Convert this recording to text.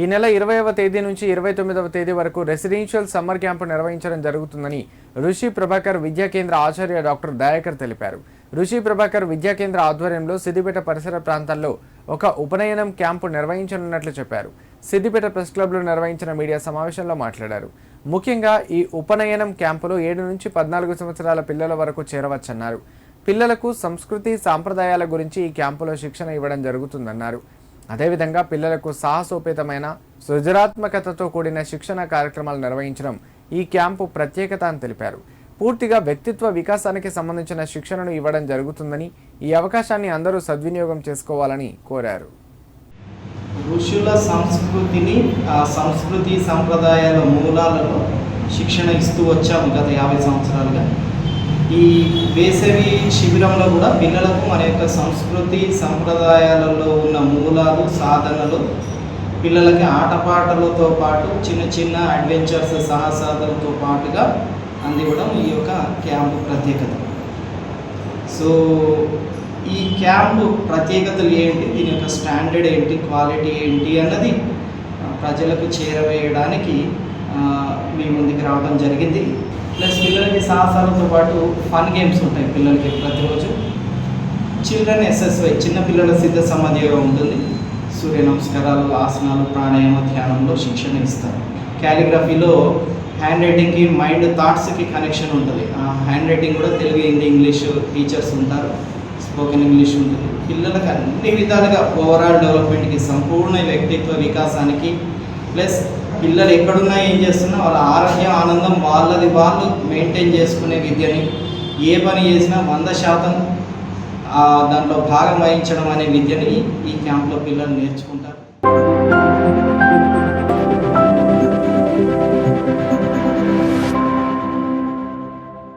ఈ నెల ఇరవైవ తేదీ నుంచి ఇరవై తొమ్మిదవ తేదీ వరకు రెసిడెన్షియల్ సమ్మర్ క్యాంపు నిర్వహించడం జరుగుతుందని ఋషి ప్రభాకర్ విద్యా కేంద్ర ఆచార్య డాక్టర్ దయాకర్ తెలిపారు. ఋషి ప్రభాకర్ విద్యా కేంద్ర ఆధ్వర్యంలో సిద్దిపేట పరిసర ప్రాంతాల్లో ఒక ఉపనయనం క్యాంపు నిర్వహించనున్నట్లు చెప్పారు. సిద్దిపేట ప్రెస్ క్లబ్లో నిర్వహించిన మీడియా సమావేశంలో మాట్లాడారు. ముఖ్యంగా ఈ ఉపనయనం క్యాంపులో ఏడు నుంచి పద్నాలుగు సంవత్సరాల పిల్లల వరకు చేరవచ్చన్నారు. పిల్లలకు సంస్కృతి సాంప్రదాయాల గురించి ఈ క్యాంపులో శిక్షణ ఇవ్వడం జరుగుతుందన్నారు. అదేవిధంగా పిల్లలకు సాహసోపేతమైన సృజనాత్మకతతో కూడిన శిక్షణ కార్యక్రమాలు నిర్వహించడం ఈ క్యాంపు ప్రత్యేకత అని తెలిపారు. పూర్తిగా వ్యక్తిత్వ వికాసానికి సంబంధించిన శిక్షణను ఇవ్వడం జరుగుతుందని ఈ అవకాశాన్ని అందరూ సద్వినియోగం చేసుకోవాలని కోరారు. ఋషుల సంస్కృతిని ఆ సంస్కృతి సంప్రదాయాల మూలాలలో శిక్షణ ఇస్తూ వచ్చాము గత యాభై సంవత్సరాలుగా. ఈ వేసవి శిబిరంలో కూడా పిల్లలకు మన యొక్క సంస్కృతి సంప్రదాయాలలో ఉన్న మూలాలు సాధనలు పిల్లలకి ఆటపాటలతో పాటు చిన్న చిన్న అడ్వెంచర్స్ సాహసాలతో పాటుగా అందివ్వడం ఈ యొక్క క్యాంపు ప్రత్యేకత. సో ఈ క్యాంపు ప్రత్యేకతలు ఏంటి? దీని యొక్క స్టాండర్డ్ ఏంటి? క్వాలిటీ ఏంటి? అన్నది ప్రజలకు చేరవేయడానికి మీ ముందుకు రావడం జరిగింది. ప్లస్ పిల్లలకి సాహసాలతో పాటు ఫన్ గేమ్స్ ఉంటాయి పిల్లలకి ప్రతిరోజు. చిల్డ్రన్ ఎస్ఎస్వై చిన్న పిల్లల సిద్ధ సమాధిగా ఉంటుంది. సూర్య నమస్కారాలు ఆసనాలు ప్రాణాయామ ధ్యానంలో శిక్షణ ఇస్తారు. క్యాలిగ్రఫీలో హ్యాండ్ రైటింగ్కి మైండ్ థాట్స్కి కనెక్షన్ ఉంటుంది. ఆ హ్యాండ్ రైటింగ్ కూడా తెలుగు హిందీ ఇంగ్లీష్ టీచర్స్ ఉంటారు. స్పోకెన్ ఇంగ్లీష్ ఉంటుంది. పిల్లలకు అన్ని విధాలుగా ఓవరాల్ డెవలప్మెంట్కి సంపూర్ణ వ్యక్తిత్వ వికాసానికి ప్లస్ పిల్లలు ఎక్కడున్నా ఏం చేస్తున్నా వాళ్ళ ఆరోగ్యం ఆనందం వాళ్ళది వాళ్ళు మెయింటైన్ చేసుకునే విద్యని ఏ పని చేసినా వంద శాతం దాంట్లో భాగం వహించడం అనే విద్యని ఈ క్యాంప్లో పిల్లలు నేర్చుకుంటారు.